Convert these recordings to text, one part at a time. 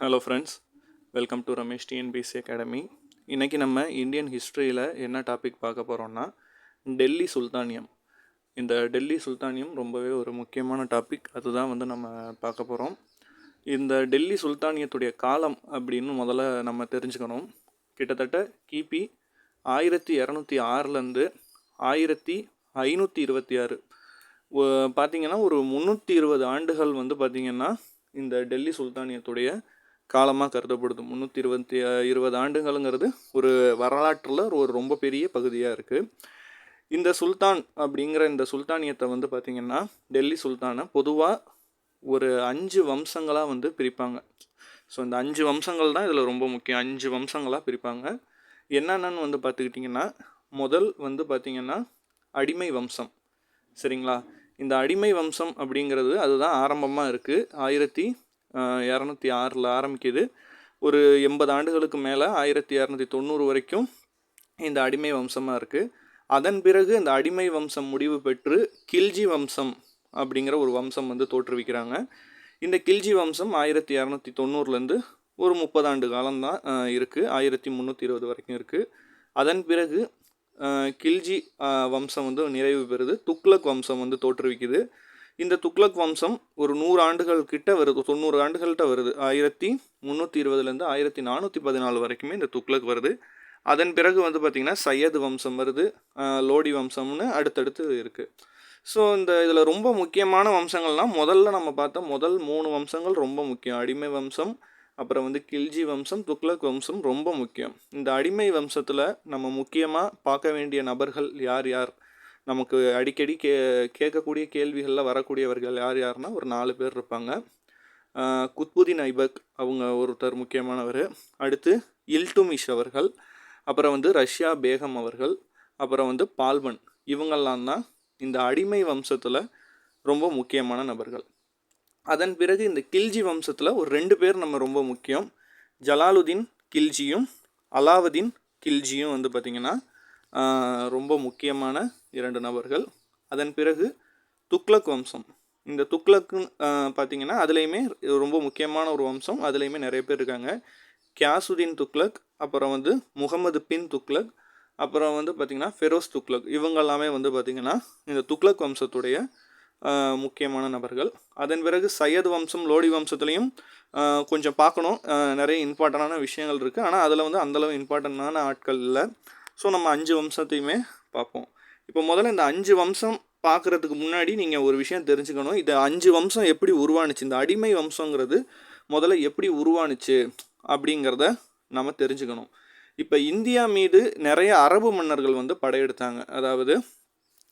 Hello friends welcome to Ramesh TNPSC academy இன்றைக்கி நம்ம Indian ஹிஸ்ட்ரியில் என்ன டாபிக் பார்க்க போகிறோம்னா டெல்லி சுல்தானியம். இந்த டெல்லி சுல்தானியம் ரொம்பவே ஒரு முக்கியமான டாபிக் அதுதான் வந்து நம்ம பார்க்க போகிறோம் இந்த டெல்லி சுல்தானியத்துடைய காலம் அப்படின்னு முதல்ல நம்ம தெரிஞ்சுக்கணும். கிட்டத்தட்ட கிபி ஆயிரத்தி இரநூத்தி ஆறுலேருந்து ஆயிரத்தி ஐநூற்றி இருபத்தி ஆறு. பார்த்தீங்கன்னா ஒரு முந்நூற்றி இருபது ஆண்டுகள் வந்து பார்த்திங்கன்னா இந்த டெல்லி சுல்தானியத்துடைய காலமாக கருதப்படுது. முந்நூற்றி இருபத்தி இருபது ஆண்டுகளுங்கிறது ஒரு வரலாற்றில் ஒரு ரொம்ப பெரிய பகுதியாக இருக்குது இந்த சுல்தான் அப்படிங்கிற இந்த சுல்தானியத்தை வந்து பார்த்திங்கன்னா டெல்லி சுல்தானை பொதுவாக ஒரு அஞ்சு வம்சங்களாக வந்து பிரிப்பாங்க. ஸோ இந்த அஞ்சு வம்சங்கள் தான் இதில் ரொம்ப முக்கியம். அஞ்சு வம்சங்களாக பிரிப்பாங்க. என்னென்னு வந்து பார்த்துக்கிட்டிங்கன்னா முதல் வந்து பார்த்திங்கன்னா அடிமை வம்சம். சரிங்களா? இந்த அடிமை வம்சம் அப்படிங்கிறது அதுதான் ஆரம்பமாக இருக்குது ஆயிரத்தி இரநூத்தி ஆறில் ஆரம்பிக்குது. ஒரு எண்பது ஆண்டுகளுக்கு மேலே ஆயிரத்தி இரநூத்தி தொண்ணூறு வரைக்கும் இந்த அடிமை வம்சமாக இருக்குது அதன் பிறகு இந்த அடிமை வம்சம் முடிவு பெற்று கில்ஜி வம்சம் அப்படிங்கிற ஒரு வம்சம் வந்து தோற்றுவிக்கிறாங்க. இந்த கில்ஜி வம்சம் ஆயிரத்தி இரநூத்தி தொண்ணூறுலேருந்து ஒரு முப்பது ஆண்டு காலம்தான் இருக்குது ஆயிரத்தி முந்நூற்றி இருபது வரைக்கும் இருக்குது அதன் பிறகு கில்ஜி வம்சம் வந்து நிறைவு பெறுது. துக்ளக் வம்சம் வந்து தோற்றுவிக்குது. இந்த துக்ளக் வம்சம் ஒரு நூறு ஆண்டுகள் கிட்ட வருது தொண்ணூறு ஆண்டுகள்கிட்ட வருது. ஆயிரத்தி முந்நூற்றி இருபதுலேருந்து ஆயிரத்தி நானூற்றி பதினாலு வரைக்குமே இந்த துக்ளக் வருது. அதன் பிறகு வந்து பார்த்திங்கன்னா சையது வம்சம் வருது லோடி வம்சம்னு அடுத்தடுத்து இருக்குது ஸோ இந்த இதில் ரொம்ப முக்கியமான வம்சங்கள்லாம் முதல்ல நம்ம பார்த்தா முதல் மூணு வம்சங்கள் ரொம்ப முக்கியம். அடிமை வம்சம் அப்புறம் வந்து கில்ஜி வம்சம் துக்ளக் வம்சம் ரொம்ப முக்கியம். இந்த அடிமை வம்சத்தில் நம்ம முக்கியமாக பார்க்க வேண்டிய நபர்கள் யார் யார்? நமக்கு அடிக்கடி கே கேட்கக்கூடிய கேள்விகளில் வரக்கூடியவர்கள் யார் யாருன்னா ஒரு நாலு பேர் இருப்பாங்க. குத்புதீன் ஐபக் அவங்க ஒருத்தர் முக்கியமானவர். அடுத்து இல்டுமிஷ் அவர்கள் அப்புறம் வந்து ரஷ்யா பேகம் அவர்கள் அப்புறம் வந்து பால்வன் இவங்கெல்லாம் தான் இந்த அடிமை வம்சத்தில் ரொம்ப முக்கியமான நபர்கள். அதன் பிறகு இந்த கில்ஜி வம்சத்தில் ஒரு ரெண்டு பேர் நம்ம ரொம்ப முக்கியம். ஜலாலுதீன் கில்ஜியும் அலாவுதீன் கில்ஜியும் வந்து பார்த்திங்கன்னா ரொம்ப முக்கியமான இரண்டு நபர்கள். அதன் பிறகு துக்ளக் வம்சம். இந்த துக்ளக்கு பார்த்திங்கன்னா அதுலேயுமே ரொம்ப முக்கியமான ஒரு வம்சம். அதுலேயுமே நிறைய பேர் இருக்காங்க. கியாசுதீன் துக்ளக் அப்புறம் வந்து முகமது பின் துக்ளக் அப்புறம் வந்து பார்த்திங்கன்னா ஃபெரோஸ் துக்ளக். இவங்க எல்லாமே வந்து பார்த்திங்கன்னா இந்த துக்ளக் வம்சத்துடைய முக்கியமான நபர்கள். அதன் பிறகு சையத் வம்சம் லோடி வம்சத்துலேயும் கொஞ்சம் பார்க்கணும். நிறைய இம்பார்ட்டண்டான விஷயங்கள் இருக்குது ஆனால் அதில் வந்து அந்தளவு இம்பார்ட்டண்டான ஆட்கள் இல்லை. ஸோ நம்ம அஞ்சு வம்சத்தையுமே பார்ப்போம். இப்போ முதல்ல இந்த அஞ்சு வம்சம் பார்க்குறதுக்கு முன்னாடி நீங்கள் ஒரு விஷயம் தெரிஞ்சுக்கணும். இந்த அஞ்சு வம்சம் எப்படி உருவானுச்சு? இந்த அடிமை வம்சங்கிறது முதல்ல எப்படி உருவானுச்சு அப்படிங்கிறத நம்ம தெரிஞ்சுக்கணும். இப்போ இந்தியா மீது நிறைய அரபு மன்னர்கள் வந்து படையெடுத்தாங்க. அதாவது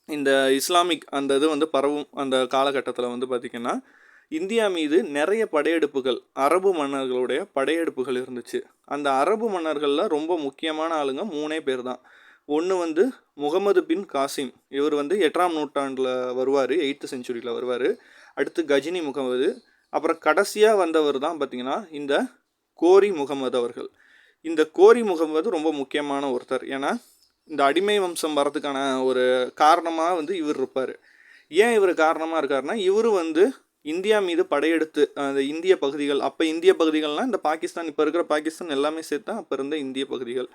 இந்த இஸ்லாமிக் அந்த இது வந்து பரவும் அந்த காலகட்டத்தில் வந்து பார்த்திங்கன்னா இந்தியா மீது நிறைய படையெடுப்புகள் அரபு மன்னர்களுடைய படையெடுப்புகள் இருந்துச்சு. அந்த அரபு மன்னர்களில் ரொம்ப முக்கியமான ஆளுங்க மூணே பேர் தான் ஒன்று வந்து முகமது பின் காசிம். இவர் வந்து எட்டாம் நூற்றாண்டில் வருவார் எயித்து செஞ்சுரியில் வருவார். அடுத்து கஜினி முகமது. அப்புறம் கடைசியாக வந்தவர் தான் பார்த்திங்கன்னா இந்த கோரி முகமது அவர்கள். இந்த கோரி முகமது ரொம்ப முக்கியமான ஒருத்தர். ஏன்னா இந்த அடிமை வம்சம் வரதுக்கான ஒரு காரணமாக வந்து இவர் இருப்பார். ஏன் இவர் காரணமாக இருக்காருன்னா இவர் வந்து இந்தியா மீது படையெடுத்து அந்த இந்திய பகுதிகள் அப்போ இந்திய பகுதிகள்லாம் இந்த பாகிஸ்தான் இப்போ இருக்கிற பாகிஸ்தான் எல்லாமே சேர்த்தா அப்போ இருந்த இந்திய பகுதிகள்.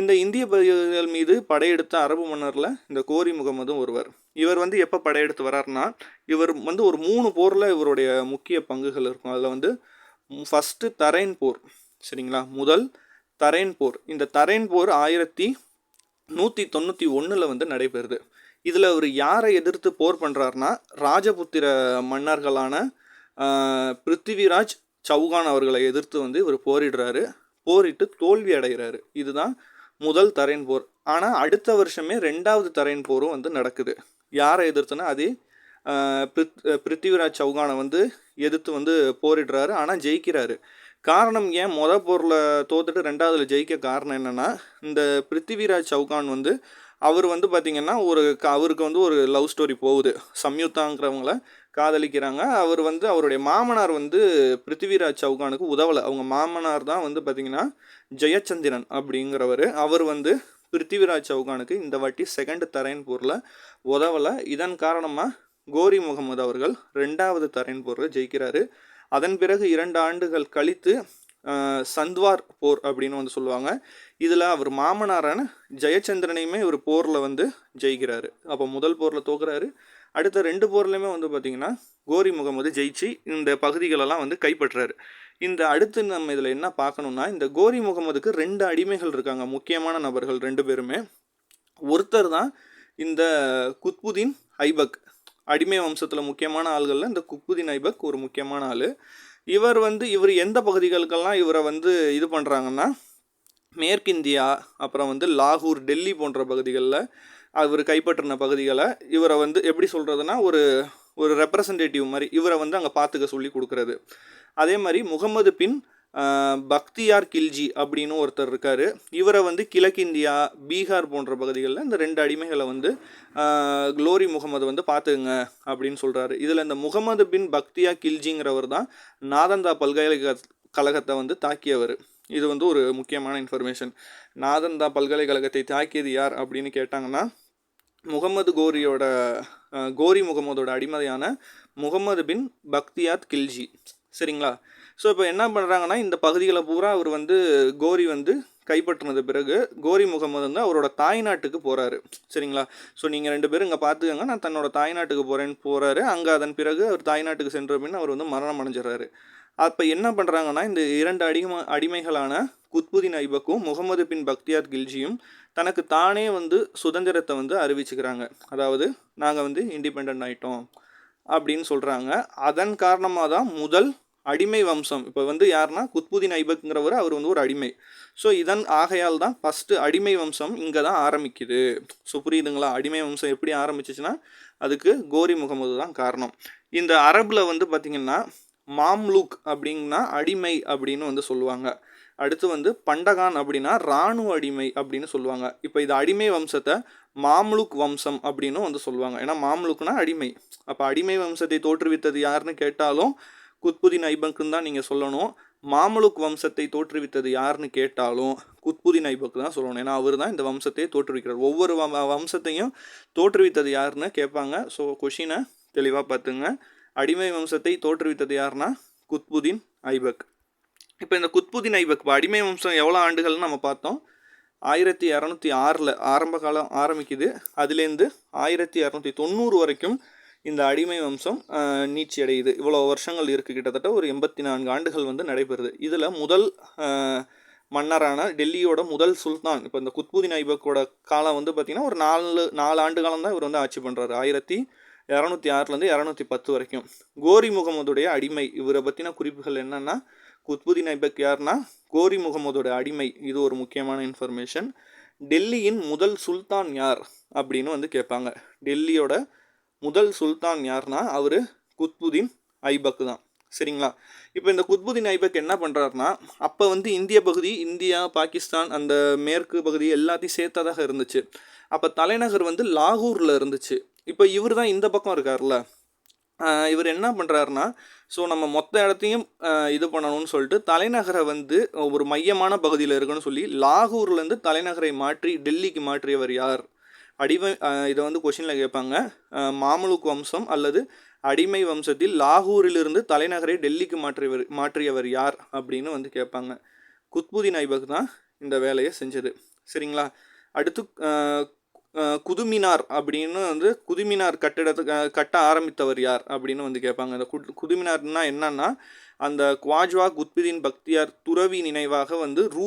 இந்த இந்திய பகுதிகள் மீது படையெடுத்த அரபு மன்னரில் இந்த கோரி முகமதும் ஒருவர். இவர் வந்து எப்போ படையெடுத்து வரார்னா இவர் வந்து ஒரு மூணு போரில் இவருடைய முக்கிய பங்குகள் இருக்கும். அதில் வந்து ஃபஸ்ட்டு தரைன் போர் சரிங்களா? முதல் தரைன் போர். இந்த தரைன் போர் ஆயிரத்தி நூற்றி தொண்ணூற்றி ஒன்றில் வந்து நடைபெறுது. இதில் அவர் யாரை எதிர்த்து போர் பண்ணுறாருனா ராஜபுத்திர மன்னர்களான பிருத்திவிராஜ் சௌகான் அவர்களை எதிர்த்து வந்து இவர் போரிடுறாரு. போரிட்டு தோல்வி அடைகிறாரு. இதுதான் முதல் தரையின் போர். ஆனால் அடுத்த வருஷமே ரெண்டாவது தரையின் போரும் வந்து நடக்குது. யாரை எதிர்த்துனா அதே பிருத் பிருத்திவிராஜ் சௌகானை வந்து எதிர்த்து வந்து போரிடுறாரு. ஆனால் ஜெயிக்கிறாரு. காரணம் ஏன்? மொதல் போரில் தோத்துட்டு ரெண்டாவதுல ஜெயிக்க காரணம் என்னென்னா இந்த பிருத்திவிராஜ் சௌகான் வந்து அவர் வந்து பார்த்திங்கன்னா ஒரு அவருக்கு வந்து ஒரு லவ் ஸ்டோரி போகுது. சம்யுக்தாங்கிறவங்கள காதலிக்கிறாங்க. அவர் வந்து அவருடைய மாமனார் வந்து பிருத்திவிராஜ் சௌகானுக்கு உதவலை. அவங்க மாமனார் தான் வந்து பார்த்திங்கன்னா ஜெயச்சந்திரன் அப்படிங்கிறவர். அவர் வந்து பிருத்திவிராஜ் சௌகானுக்கு இந்த வாட்டி செகண்ட் தரையன் போரில் உதவலை. இதன் காரணமாக கோரி முகமது அவர்கள் ரெண்டாவது தரையன் போரில் ஜெயிக்கிறாரு. அதன் பிறகு இரண்டு ஆண்டுகள் கழித்து சந்த்வார் போர் அப்படின்னு வந்து சொல்லுவாங்க. இதில் அவர் மாமனாரான ஜெயச்சந்திரனையுமே இவர் போரில் வந்து ஜெயிக்கிறாரு. அப்போ முதல் போரில் தோக்குறாரு. அடுத்த ரெண்டு போர்லையுமே வந்து பார்த்திங்கன்னா கோரி முகமது ஜெயிச்சு இந்த பகுதிகளெல்லாம் வந்து கைப்பற்றுறாரு இந்த அடுத்து நம்ம இதில் என்ன பார்க்கணுன்னா இந்த கோரி முகமதுக்கு ரெண்டு அடிமைகள் இருக்காங்க முக்கியமான நபர்கள் ரெண்டு பேருமே. ஒருத்தர் தான் இந்த குத்புதீன் ஐபக். அடிமை வம்சத்தில் முக்கியமான ஆள்களில் இந்த குத்புதீன் ஐபக் ஒரு முக்கியமான ஆள். இவர் வந்து இவர் எந்த பகுதிகளுக்கெல்லாம் இவரை வந்து இது பண்ணுறாங்கன்னா மேற்கிந்தியா அப்புறம் வந்து லாகூர் டெல்லி போன்ற பகுதிகளில் அவர் கைப்பற்றின பகுதிகளை இவரை வந்து எப்படி சொல்கிறதுனா ஒரு ஒரு ரெப்ரசன்டேட்டிவ் மாதிரி இவரை வந்து அங்கே பார்த்துக்க சொல்லி கொடுக்குறது. அதே மாதிரி முகமது பின் பக்தியார் கில்ஜி அப்படின்னு ஒருத்தர் இருக்கார். இவரை வந்து கிழக்கிந்தியா பீகார் போன்ற பகுதிகளில் இந்த ரெண்டு அடிமைகளை வந்து க்ளோரி முகமது வந்து பார்த்துங்க அப்படின்னு சொல்கிறாரு இதில் இந்த முகமது பின் பக்தியா கில்ஜிங்கிறவர் தான் நாதந்தா பல்கலைக்கழக கழகத்தை வந்து தாக்கியவர். இது வந்து ஒரு முக்கியமான இன்ஃபர்மேஷன் நாதந்தா பல்கலைக்கழகத்தை தாக்கியது யார் அப்படின்னு கேட்டாங்கன்னா முகமது கோரியோட கோரி முகமதோட அடிமதையான முகமது பின் பக்தியாத் கில்ஜி. சரிங்களா? ஸோ இப்போ என்ன பண்ணுறாங்கன்னா இந்த பகுதிகளை பூரா அவர் வந்து கோரி வந்து கைப்பற்றினது பிறகு கோரி முகமது வந்து அவரோட தாய்நாட்டுக்கு போகிறாரு சரிங்களா? ஸோ நீங்கள் ரெண்டு பேரும் இங்கே பார்த்துக்கங்க நான் தன்னோட தாய்நாட்டுக்கு போகிறேன்னு போகிறாரு அங்கே அதன் பிறகு அவர் தாய்நாட்டுக்கு சென்ற பின் அவர் வந்து மரணம் அடைஞ்சிடறாரு. அப்போ என்ன பண்ணுறாங்கன்னா இந்த இரண்டு அடிம அடிமைகளான குத்புதீன் ஐபக்கும் முகமது பின் பக்தியார் கில்ஜியும் தனக்கு தானே வந்து சுதந்திரத்தை வந்து அறிவிச்சுக்கிறாங்க. அதாவது நாங்கள் வந்து இண்டிபெண்ட் ஆயிட்டோம் அப்படின்னு சொல்கிறாங்க அதன் காரணமாக தான் முதல் அடிமை வம்சம். இப்போ வந்து யாருன்னா குத்புதீன் ஐபக்ங்கிறவர் அவர் வந்து ஒரு அடிமை. ஸோ இதன் ஆகையால் தான் ஃபஸ்ட்டு அடிமை வம்சம் இங்கே தான் ஆரம்பிக்குது. ஸோ புரியுதுங்களா? அடிமை வம்சம் எப்படி ஆரம்பிச்சிச்சுன்னா அதுக்கு கோரி முகமது தான் காரணம். இந்த அரபில் வந்து பார்த்திங்கன்னா மாம்லூக் அப்படின்னா அடிமை அப்படின்னு வந்து சொல்லுவாங்க. அடுத்து வந்து பண்டகான் அப்படின்னா இராணுவ அடிமை அப்படின்னு சொல்லுவாங்க. இப்போ இது அடிமை வம்சத்தை மாம்லுக் வம்சம் அப்படின்னு வந்து சொல்லுவாங்க. ஏன்னா மாம்லுக்னா அடிமை. அப்போ அடிமை வம்சத்தை தோற்றுவித்தது யாருன்னு கேட்டாலும் குத்புதீன் ஐபக்குன்னு தான் நீங்கள் சொல்லணும். மாமலுக் வம்சத்தை தோற்றுவித்தது யாருன்னு கேட்டாலும் குத்புதீன் ஐபக் தான் சொல்லணும். ஏன்னா அவர் தான் இந்த வம்சத்தையே தோற்றுவிக்கிறார். ஒவ்வொரு வம் வம்சத்தையும் தோற்றுவித்தது யாருன்னு கேட்பாங்க. ஸோ கொஷினை தெளிவாக பார்த்துங்க. அடிமை வம்சத்தை தோற்றுவித்தது யாருன்னா குத்புதீன் ஐபக். இப்போ இந்த குத்புதீன் ஐபக் இப்போ அடிமை வம்சம் எவ்வளோ ஆண்டுகள்னு நம்ம பார்த்தோம். ஆயிரத்தி இரநூத்தி ஆறில் ஆரம்ப காலம் ஆரம்பிக்குது. அதுலேருந்து ஆயிரத்தி இரநூத்தி தொண்ணூறு வரைக்கும் இந்த அடிமை வம்சம் ஆஹ், நீட்சி அடையுது இவ்வளோ வருஷங்கள் இருக்குது கிட்டத்தட்ட ஒரு எண்பத்தி நான்கு ஆண்டுகள் வந்து நடைபெறுது. இதில் முதல் மன்னரான டெல்லியோட முதல் சுல்தான் இப்போ இந்த குத்புதீன் ஐபக்கோட காலம் வந்து பார்த்திங்கன்னா ஒரு நாலு நாலு ஆண்டு காலம் தான் இவர் வந்து ஆட்சி பண்ணுறாரு ஆயிரத்தி இரநூத்தி ஆறுலேருந்து இரநூத்தி பத்து வரைக்கும். கோரி முகமதுடைய அடிமை இவரை பற்றின குறிப்புகள் என்னென்னா குத்புதீன் ஐபக் யார்னா கோரி முகமதோட அடிமை இது ஒரு முக்கியமான இன்ஃபர்மேஷன் டெல்லியின் முதல் சுல்தான் யார் அப்படின்னு வந்து கேட்பாங்க. டெல்லியோட முதல் சுல்தான் யாருன்னா அவர் குத்புதீன் ஐபக் தான் சரிங்களா? இப்போ இந்த குத்புதீன் ஐபக் என்ன பண்ணுறாருனா அப்போ வந்து இந்திய பகுதி இந்தியா பாகிஸ்தான் அந்த மேற்கு பகுதி எல்லாத்தையும் சேர்த்ததாக இருந்துச்சு. அப்போ தலைநகர் வந்து லாகூரில் இருந்துச்சு. இப்போ இவர் தான் இந்த பக்கம் இருக்கார்ல. இவர் என்ன பண்ணுறாருனா ஸோ நம்ம மொத்த இடத்தையும் இது பண்ணணும்னு சொல்லிட்டு தலைநகரை வந்து ஒரு மையமான பகுதியில் இருக்குன்னு சொல்லி லாகூர்லேருந்து தலைநகரை மாற்றி டெல்லிக்கு மாற்றியவர் யார்? அடிமை இதை வந்து கொஷினில் கேட்பாங்க. மாமலுக் வம்சம் அல்லது அடிமை வம்சத்தில் லாகூரிலிருந்து தலைநகரை டெல்லிக்கு மாற்றியவர் மாற்றியவர் யார் அப்படின்னு வந்து கேட்பாங்க. குத்புதீன் ஐபக் தான் இந்த வேலையை செஞ்சது. சரிங்களா? அடுத்து குதுமினார் அப்படின்னு வந்து குதுமினார் கட்டிடத்தை கட்ட ஆரம்பித்தவர் யார் அப்படின்னு வந்து கேட்பாங்க. அந்த குட் குதுமினார்னா என்னன்னா அந்த குவாஜ்வா குத்புதீன் பக்தியார் துறவி நினைவாக வந்து ரூ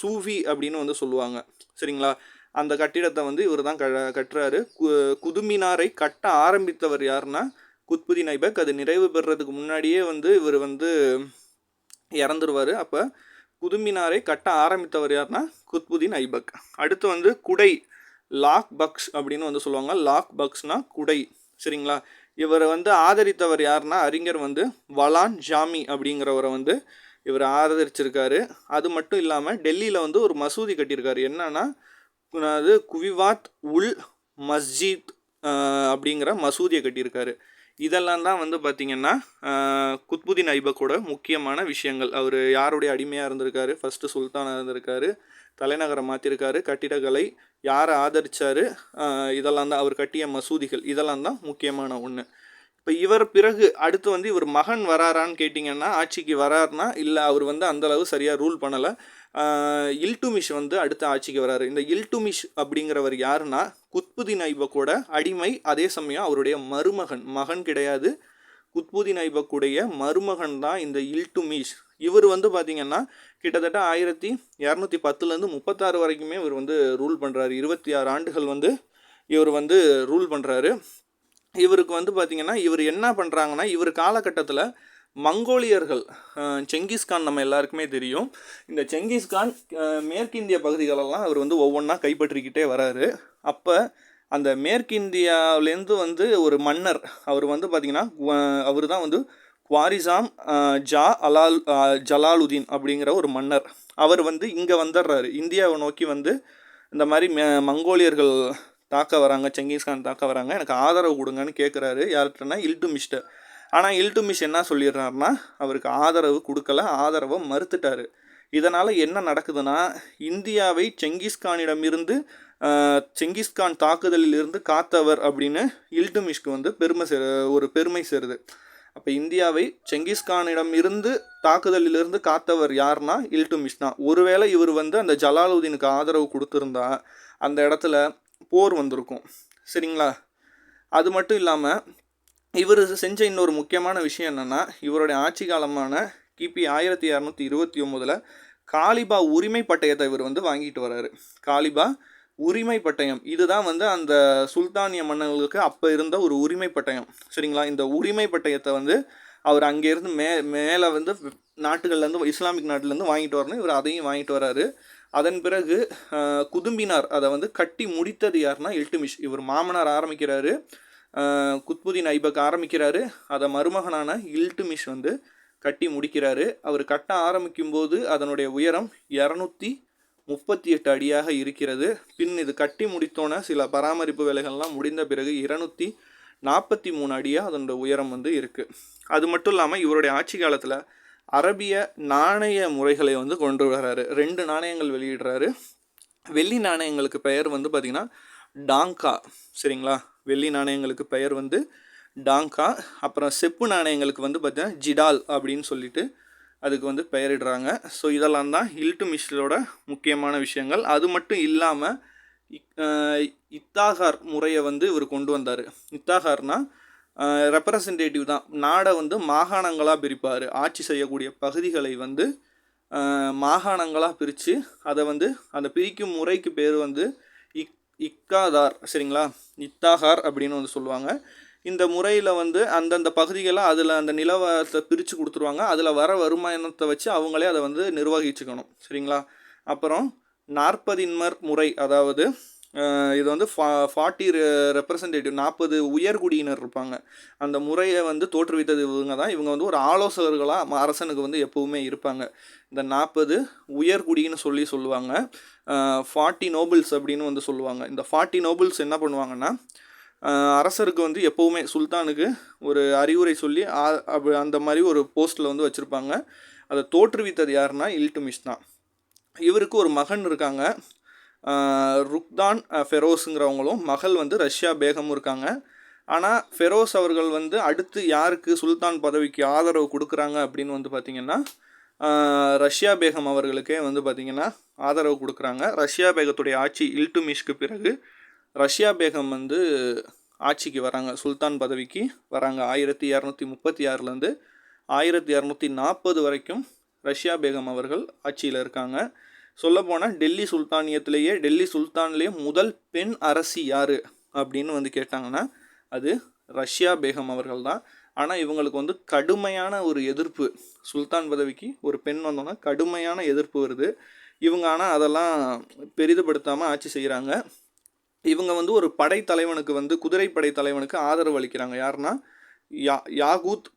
சூஃபி அப்படின்னு வந்து சொல்லுவாங்க. சரிங்களா? அந்த கட்டிடத்தை வந்து இவர் தான் க கட்டுறாரு. கு குதுமினாரை கட்ட ஆரம்பித்தவர் யாருன்னா குத்புதீன் ஐபக் அது நிறைவு பெறுறதுக்கு முன்னாடியே வந்து இவர் வந்து இறந்துருவார். அப்போ குதுமினாரை கட்ட ஆரம்பித்தவர் யாருன்னா குத்புதீன் ஐபக் அடுத்து வந்து குடை லாக் பக்ஸ் அப்படின்னு வந்து சொல்லுவாங்க. லாக் பக்ஸ்னா குடை சரிங்களா? இவரை வந்து ஆதரித்தவர் யாருன்னா அறிஞர் வந்து வலான் ஜாமி அப்படிங்கிறவரை வந்து இவர் ஆதரிச்சிருக்காரு. அது மட்டும் இல்லாமல் டெல்லியில் வந்து ஒரு மசூதி கட்டியிருக்காரு. என்னன்னா அதாவது குவிவாத் உல் மஸ்ஜித் அப்படிங்கிற மசூதியை கட்டியிருக்காரு. இதெல்லாம் தான் வந்து பார்த்திங்கன்னா குத்புதீன் ஐபக்கோட முக்கியமான விஷயங்கள். அவர் யாருடைய அடிமையாக இருந்திருக்காரு? ஃபஸ்ட்டு சுல்தானாக இருந்திருக்காரு. தலைநகரை மாற்றிருக்காரு கட்டிடக்கலை யாரை ஆதரித்தார் இதெல்லாம் தான் அவர் கட்டிய மசூதிகள். இதெல்லாம் தான் முக்கியமான ஒன்று இப்போ இவர் பிறகு அடுத்து வந்து இவர் மகன் வராரான்னு கேட்டிங்கன்னா ஆட்சிக்கு வராருனா இல்லை அவர் வந்து அந்தளவு சரியாக ரூல் பண்ணலை. இல்டுமிஷ் வந்து அடுத்த ஆட்சிக்கு வராரு. இந்த இல்டுமிஷ் அப்படிங்கிறவர் யாருன்னா குத்புதீன் ஐபக்கோட அடிமை அதே சமயம் அவருடைய மருமகன். மகன் கிடையாது. குத்புதீன் ஐபக்குடைய மருமகன் தான் இந்த இல்டுமிஷ் இவர் வந்து பார்த்திங்கன்னா கிட்டத்தட்ட ஆயிரத்தி இரநூத்தி பத்துலேருந்து முப்பத்தாறு வரைக்குமே இவர் வந்து ரூல் பண்ணுறாரு இருபத்தி ஆறு ஆண்டுகள் வந்து இவர் வந்து ரூல் பண்ணுறாரு இவருக்கு வந்து பார்த்திங்கன்னா இவர் என்ன பண்ணுறாங்கன்னா இவர் காலகட்டத்தில் மங்கோலியர்கள் செங்கிஸ்கான் நம்ம எல்லாருக்குமே தெரியும். இந்த செங்கிஸ்கான் மேற்கிந்திய பகுதிகளெல்லாம் அவர் வந்து ஒவ்வொன்றா கைப்பற்றிக்கிட்டே வராரு. அப்போ அந்த மேற்கிந்தியாவிலேருந்து வந்து ஒரு மன்னர் அவர் வந்து பார்த்திங்கன்னா அவர் தான் வந்து குவாரிசாம் ஜா அலால் ஜலாலுதீன் அப்படிங்கிற ஒரு மன்னர். அவர் வந்து இங்கே வந்துடுறாரு இந்தியாவை நோக்கி வந்து இந்த மாதிரி மே- மங்கோலியர்கள் தாக்க வராங்க செங்கிஸ்கான் தாக்க வராங்க. எனக்கு ஆதரவு கொடுங்கன்னு கேட்குறாரு யார்கிட்டனா மிஸ்டர் ஆனால் இல்டுமிஷ் என்ன சொல்லிடுறாருன்னா அவருக்கு ஆதரவு கொடுக்கல ஆதரவை மறுத்துட்டார். இதனால் என்ன நடக்குதுன்னா இந்தியாவை செங்கிஸ்கானிடமிருந்து செங்கிஸ்கான் தாக்குதலில் இருந்து காத்தவர் அப்படின்னு இல்டுமிஷ்க்கு வந்து பெருமை சேர் ஒரு பெருமை சேருது. அப்போ இந்தியாவை செங்கிஸ்கானிடம் இருந்து தாக்குதலிலிருந்து காத்தவர் யாருன்னா இல்டுமிஷ் தான். ஒருவேளை இவர் வந்து அந்த ஜலாலுதீனுக்கு ஆதரவு கொடுத்துருந்தா அந்த இடத்துல போர் வந்திருக்கும். சரிங்களா? அது மட்டும் இல்லாமல் இவர் செஞ்ச இன்னொரு முக்கியமான விஷயம் என்னென்னா இவருடைய ஆட்சி காலமான கிபி ஆயிரத்தி இரநூத்தி இருபத்தி ஒம்போதில் காலிபா உரிமை பட்டயத்தை இவர் வந்து வாங்கிட்டு வர்றாரு காலிபா உரிமை பட்டயம். இதுதான் வந்து அந்த சுல்தானிய மன்னர்களுக்கு அப்போ இருந்த ஒரு உரிமை பட்டயம். சரிங்களா? இந்த உரிமை பட்டயத்தை வந்து அவர் அங்கேருந்து மே மேலே வந்து நாட்டுகள்லேருந்து இஸ்லாமிக் நாட்டிலேருந்து வாங்கிட்டு வரணும். இவர் அதையும் வாங்கிட்டு வராரு. அதன் பிறகு குதும்பினார். அதை வந்து கட்டி முடித்தது யாருன்னா இல்டுமிஷ் இவர் மாமனார் ஆரம்பிக்கிறாரு. குத்புதீன் ஐபக் ஆரம்பிக்கிறாரு. அதை மருமகனான இல்டுமிஷ் வந்து கட்டி முடிக்கிறாரு. அவர் கட்ட ஆரம்பிக்கும் போது அதனுடைய உயரம் இரநூத்தி முப்பத்தி எட்டு அடியாக இருக்கிறது. பின் இது கட்டி முடித்தோன்ன சில பராமரிப்பு வேலைகள்லாம் முடிந்த பிறகு இருநூத்தி நாற்பத்தி மூணு அடியாக அதனோட உயரம் வந்து இருக்குது அது மட்டும் இல்லாமல் இவருடைய ஆட்சி காலத்தில் அரபிய நாணய முறைகளை வந்து கொண்டு வர்றாரு ரெண்டு நாணயங்கள் வெளியிடுறாரு. வெள்ளி நாணயங்களுக்கு பெயர் வந்து பார்த்திங்கன்னா டாங்கா. சரிங்களா? வெள்ளி நாணயங்களுக்கு பெயர் வந்து டாங்கா அப்புறம் செப்பு நாணயங்களுக்கு வந்து பார்த்திங்கன்னா ஜிடால் அப்படின்னு சொல்லிட்டு அதுக்கு வந்து பெயரிடுறாங்க. ஸோ இதெல்லாம் தான் இல்டுமிஷலோட முக்கியமான விஷயங்கள். அது மட்டும் இல்லாமல் இத்தாகார் முறையை வந்து இவர் கொண்டு வந்தார். இத்தாகார்னால் ரெப்ரசன்டேட்டிவ் தான். நாடை வந்து மாகாணங்களாக பிரிப்பார். ஆட்சி செய்யக்கூடிய பகுதிகளை வந்து மாகாணங்களாக பிரித்து அதை வந்து அந்த பிரிக்கும் முறைக்கு பேர் வந்து இக்காதார் சரிங்களா? இத்தாகார் அப்படின்னு வந்து சொல்லுவாங்க. இந்த முறையில் வந்து அந்தந்த பகுதிகளை அதில் அந்த நிலவரத்தை பிரித்து கொடுத்துருவாங்க. அதில் வர வருமானத்தை வச்சு அவங்களே அதை வந்து நிர்வகிச்சுக்கணும். சரிங்களா? அப்புறம் நாற்பதின்மர் முறை அதாவது இது வந்து ஃபா ஃபார்ட்டி ரெப்ரசன்டேட்டிவ் நாற்பது உயர்குடியினர் இருப்பாங்க. அந்த முறையை வந்து தோற்றுவித்தது இவங்க தான். இவங்க வந்து ஒரு ஆலோசகர்களாக அரசனுக்கு வந்து எப்போவுமே இருப்பாங்க. இந்த நாற்பது உயர்குடின்னு சொல்லி சொல்லுவாங்க. ஃபார்ட்டி நோபிள்ஸ் அப்படின்னு வந்து சொல்லுவாங்க. இந்த ஃபார்ட்டி நோபிள்ஸ் என்ன பண்ணுவாங்கன்னா அரசருக்கு வந்து எப்போவுமே சுல்தானுக்கு ஒரு அறிவுரை சொல்லி ஆ- அந்த மாதிரி ஒரு போஸ்ட்டில் வந்து வச்சுருப்பாங்க. அதை தோற்றுவித்தது யாருன்னா இல்டுமிஷ் தான். இவருக்கு ஒரு மகன் இருக்காங்க. ருக்தான் ஃபெரோஸுங்கிறவங்களும் மகள் வந்து ரஷ்யா பேகமும் இருக்காங்க. ஆனால் ஃபெரோஸ் அவர்கள் வந்து அடுத்து யாருக்கு சுல்தான் பதவிக்கு ஆதரவு கொடுக்குறாங்க அப்படின்னு வந்து பார்த்திங்கன்னா ரஷ்யா பேகம் அவர்களுக்கே வந்து பார்த்திங்கன்னா ஆதரவு கொடுக்குறாங்க. ரஷ்யா பேகத்துடைய ஆட்சி இல்டுமிஷ்க்கு பிறகு ரஷ்யா பேகம் வந்து ஆட்சிக்கு வராங்க சுல்தான் பதவிக்கு வராங்க. ஆயிரத்தி இரநூத்தி முப்பத்தி ஆறுலேருந்து ஆயிரத்தி இரநூத்தி நாற்பது வரைக்கும் ரஷ்யா பேகம் அவர்கள் ஆட்சியில் இருக்காங்க. சொல்லப்போனால் டெல்லி சுல்தானியத்திலேயே டெல்லி சுல்தான்லேயே முதல் பெண் அரசி யார் அப்படின்னு வந்து கேட்டாங்கன்னா அது ரஷ்யா பேகம் அவர்கள் தான் ஆனால் இவங்களுக்கு வந்து கடுமையான ஒரு எதிர்ப்பு. சுல்தான் பதவிக்கு ஒரு பெண் வந்தோன்னா கடுமையான எதிர்ப்பு வருது. இவங்க ஆனால் அதெல்லாம் பெரிதுபடுத்தாமல் ஆட்சி செய்கிறாங்க இவங்க வந்து ஒரு படைத்தலைவனுக்கு வந்து குதிரைப்படை தலைவனுக்கு ஆதரவு அளிக்கிறாங்க. யாருன்னா யா யாகூத்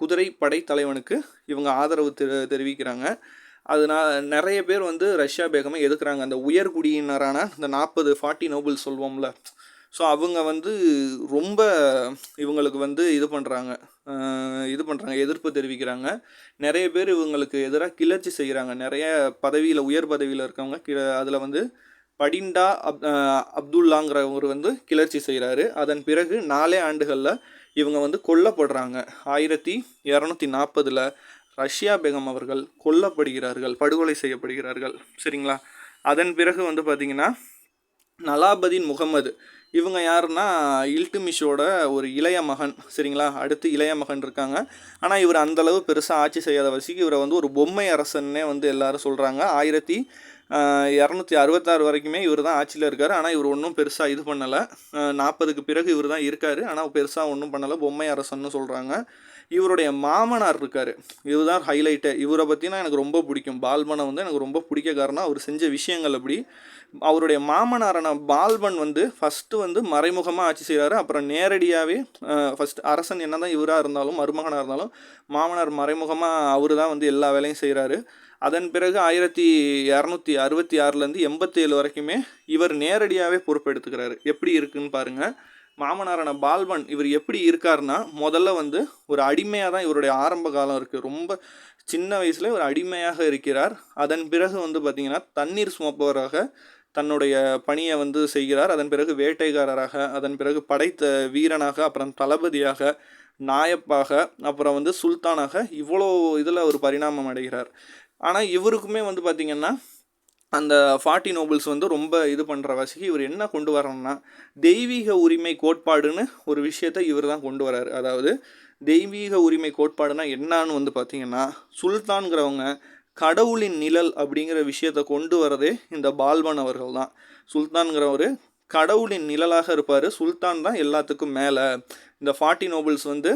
குதிரை படை தலைவனுக்கு இவங்க ஆதரவு தெரி தெரிவிக்கிறாங்க. அதனால் நிறைய பேர் வந்து ரஷ்யா பேகமை எதுக்குறாங்க? அந்த உயர்குடியினரான இந்த நாற்பது ஃபார்ட்டி நோபல் சொல்வோம்ல. ஸோ அவங்க வந்து ரொம்ப இவங்களுக்கு வந்து இது பண்ணுறாங்க இது பண்ணுறாங்க எதிர்ப்பு தெரிவிக்கிறாங்க. நிறைய பேர் இவங்களுக்கு எதிராக கிளர்ச்சி செய்கிறாங்க நிறைய பதவியில் உயர் பதவியில் இருக்கவங்க கி அதில் வந்து படிண்டா அப் அப்துல்லாங்கிறவர் வந்து கிளர்ச்சி செய்கிறாரு அதன் பிறகு நாலே ஆண்டுகளில் இவங்க வந்து கொல்லப்படுறாங்க. ஆயிரத்தி இரநூத்தி நாற்பதில் ரஷ்யா பேகம் அவர்கள் கொல்லப்படுகிறார்கள் படுகொலை செய்யப்படுகிறார்கள். சரிங்களா? அதன் பிறகு வந்து பார்த்திங்கன்னா நலாபதீன் முகமது இவங்க யாருன்னா இல்டுமிஷோட ஒரு இளைய மகன். சரிங்களா? அடுத்து இளைய மகன் இருக்காங்க. ஆனால் இவர் அந்தளவு பெருசாக ஆட்சி செய்யாத வசிக்கு இவரை வந்து ஒரு பொம்மை அரசன்னே வந்து எல்லாரும் சொல்கிறாங்க ஆயிரத்தி இரநூத்தி அறுபத்தாறு வரைக்குமே இவர் தான் ஆட்சியில் இருக்கார். ஆனால் இவர் ஒன்றும் பெருசாக இது பண்ணலை. நாற்பதுக்கு பிறகு இவர் தான் இருக்கார். ஆனால் பெருசாக ஒன்றும் பண்ணலை. பொம்மை அரசன்னு சொல்கிறாங்க இவருடைய மாமனார் இருக்கார். இவர் தான் ஹைலைட்டு இவரை பற்றினா எனக்கு ரொம்ப பிடிக்கும். பால்பனை வந்து எனக்கு ரொம்ப பிடிக்க காரணம் அவர் செஞ்ச விஷயங்கள் அப்படி. அவருடைய மாமனாரான பால்பன் வந்து ஃபஸ்ட்டு வந்து மறைமுகமாக ஆட்சி செய்கிறாரு அப்புறம் நேரடியாகவே ஃபஸ்ட் அரசன் என்ன தான் இவராக இருந்தாலும் மருமகனாக இருந்தாலும் மாமனார் மறைமுகமாக அவர் தான் வந்து எல்லா வேலையும் செய்கிறாரு அதன் பிறகு ஆயிரத்தி இரநூத்தி அறுபத்தி ஆறுலேருந்து எண்பத்தேழு வரைக்குமே இவர் நேரடியாகவே பொறுப்பெடுத்துக்கிறாரு எப்படி இருக்குன்னு பாருங்கள் மாமனாரான பால்பன் இவர் எப்படி இருக்காருன்னா முதல்ல வந்து ஒரு அடிமையாக தான் இவருடைய ஆரம்ப காலம் இருக்குது ரொம்ப சின்ன வயசில் ஒரு அடிமையாக இருக்கிறார். அதன் பிறகு வந்து பார்த்திங்கன்னா தண்ணீர் சுமப்பவராக தன்னுடைய பணியை வந்து செய்கிறார். அதன் பிறகு வேட்டைக்காரராக அதன் பிறகு படைத்த வீரனாக அப்புறம் தளபதியாக நாயப்பாக அப்புறம் வந்து சுல்தானாக இவ்வளோ இதில் ஒரு பரிணாமம் அடைகிறார். ஆனால் இவருக்குமே வந்து பார்த்திங்கன்னா அந்த ஃபார்ட்டி நோபல்ஸ் வந்து ரொம்ப இது பண்ணுற வாசிக்கு இவர் என்ன கொண்டு வரணும்னா தெய்வீக உரிமை கோட்பாடுன்னு ஒரு விஷயத்தை இவர் தான் கொண்டு வராரு அதாவது தெய்வீக உரிமை கோட்பாடுனா என்னான்னு வந்து பார்த்திங்கன்னா சுல்தான்கிறவங்க கடவுளின் நிழல் அப்படிங்கிற விஷயத்த கொண்டு வரதே இந்த பால்வன் அவர்கள் தான். சுல்தான்கிறவர் கடவுளின் நிழலாக இருப்பார். சுல்தான் தான் எல்லாத்துக்கும் மேலே. இந்த ஃபார்ட்டி நோபல்ஸ் வந்து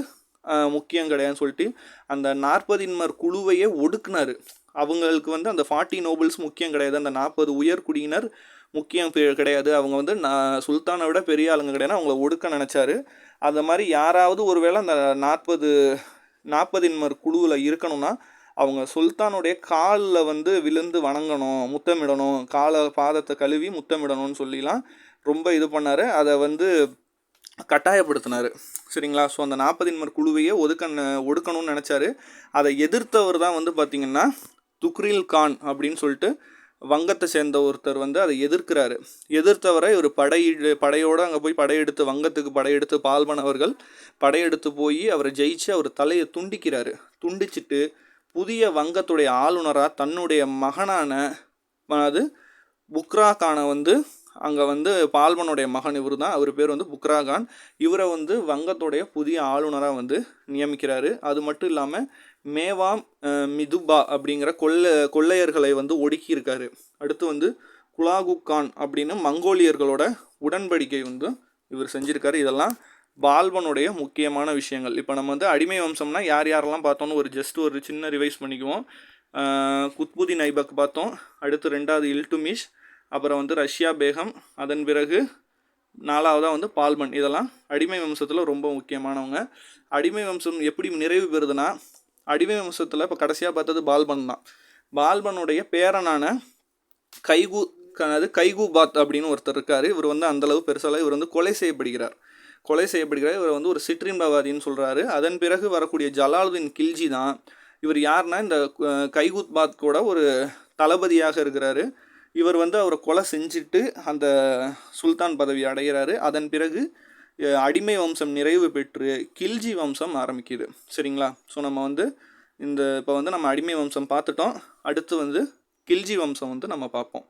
முக்கியம் கிடையாதுன்னு சொல்லிட்டு அந்த நாற்பதின்மர் குழுவையே ஒடுக்குனார். அவங்களுக்கு வந்து அந்த ஃபார்ட்டி நோபல்ஸ் முக்கியம் கிடையாது. அந்த நாற்பது உயர்குடியினர் முக்கியம் கிடையாது. அவங்க வந்து நான் சுல்தானை விட பெரிய ஆளுங்க கிடையாது. அவங்கள ஒடுக்க நினச்சாரு. அந்த மாதிரி யாராவது ஒரு வேளை அந்த நாற்பது நாற்பதின்மர் குழுவில் இருக்கணும்னா அவங்க சுல்தானுடைய காலில் வந்து விழுந்து வணங்கணும் முத்தமிடணும். காலை பாதத்தை கழுவி முத்தமிடணும்னு சொல்லிலாம் ரொம்ப இது பண்ணார். அதை வந்து கட்டாயப்படுத்தினார். சரிங்களா? ஸோ அந்த நாற்பதின்மர் குழுவையே ஒதுக்க ஒடுக்கணும்னு நினச்சாரு. அதை எதிர்த்தவர் தான் வந்து பார்த்திங்கன்னா துக்ரில் கான் அப்படின்னு சொல்லிட்டு வங்கத்தை சேர்ந்த ஒருத்தர் வந்து அதை எதிர்க்கிறாரு. எதிர்த்தவரை ஒரு படை படையோடு அங்கே போய் படையெடுத்து வங்கத்துக்கு படையெடுத்து பால்பன் அவர்கள் படையெடுத்து போய் அவரை ஜெயிச்சு அவர் தலையை துண்டிக்கிறாரு. துண்டிச்சிட்டு புதிய வங்கத்துடைய ஆளுநராக தன்னுடைய மகனான அது புக்ரா கானை வந்து அங்கே வந்து பால்வனுடைய மகன் இவர் தான். அவர் பேர் வந்து புக்ரா கான். இவரை வந்து வங்கத்துடைய புதிய ஆளுநராக வந்து நியமிக்கிறாரு. அது மட்டும் இல்லாமல் மேவாம் மிதுபா அப்படிங்கிற கொள்ளை கொள்ளையர்களை வந்து ஒடுக்கியிருக்காரு. அடுத்து வந்து குலாகுக்கான் அப்படின்னு மங்கோலியர்களோட உடன்படிக்கை வந்து இவர் செஞ்சுருக்காரு. இதெல்லாம் பால்பனுடைய முக்கியமான விஷயங்கள். இப்போ நம்ம வந்து அடிமை வம்சம்னா யார் யாரெல்லாம் பார்த்தோன்னு ஒரு ஜஸ்ட் ஒரு சின்ன ரிவைஸ் பண்ணிக்குவோம். குத்புதீன் ஐபக் பார்த்தோம். அடுத்து ரெண்டாவது இல்டுமிஷ் அப்புறம் வந்து ரஷ்யா பேகம் அதன் பிறகு நாலாவதாக வந்து பால்பன் இதெல்லாம் அடிமை வம்சத்தில் ரொம்ப முக்கியமானவங்க. அடிமை வம்சம் எப்படி நிறைவு பெறுதுன்னா அடிமை அம்சத்தில் இப்போ கடைசியாக பார்த்தது பால்பன் தான். பால்பனுடைய பேரனான கைகு அது கைகு பாத் அப்படின்னு ஒருத்தர் இருக்கார். இவர் வந்து அந்தளவு பெருசாக இவர் வந்து கொலை செய்யப்படுகிறார். கொலை செய்யப்படுகிறார். இவர் வந்து ஒரு சிற்றின்பவாதின்னு சொல்கிறாரு அதன் பிறகு வரக்கூடிய ஜலாலுதீன் கில்ஜி தான். இவர் யாருன்னா இந்த கைகுத் பாத் கூட ஒரு தளபதியாக இருக்கிறாரு. இவர் வந்து அவரை கொலை செஞ்சுட்டு அந்த சுல்தான் பதவி அடைகிறாரு. அதன் பிறகு அடிமை வம்சம் நிறைவு பெற்று கில்ஜி வம்சம் ஆரம்பிக்குது. சரிங்களா? ஸோ நம்ம வந்து இந்த இப்போ வந்து நம்ம அடிமை வம்சம் பார்த்துட்டோம். அடுத்து வந்து கில்ஜி வம்சம் வந்து நம்ம பார்ப்போம்.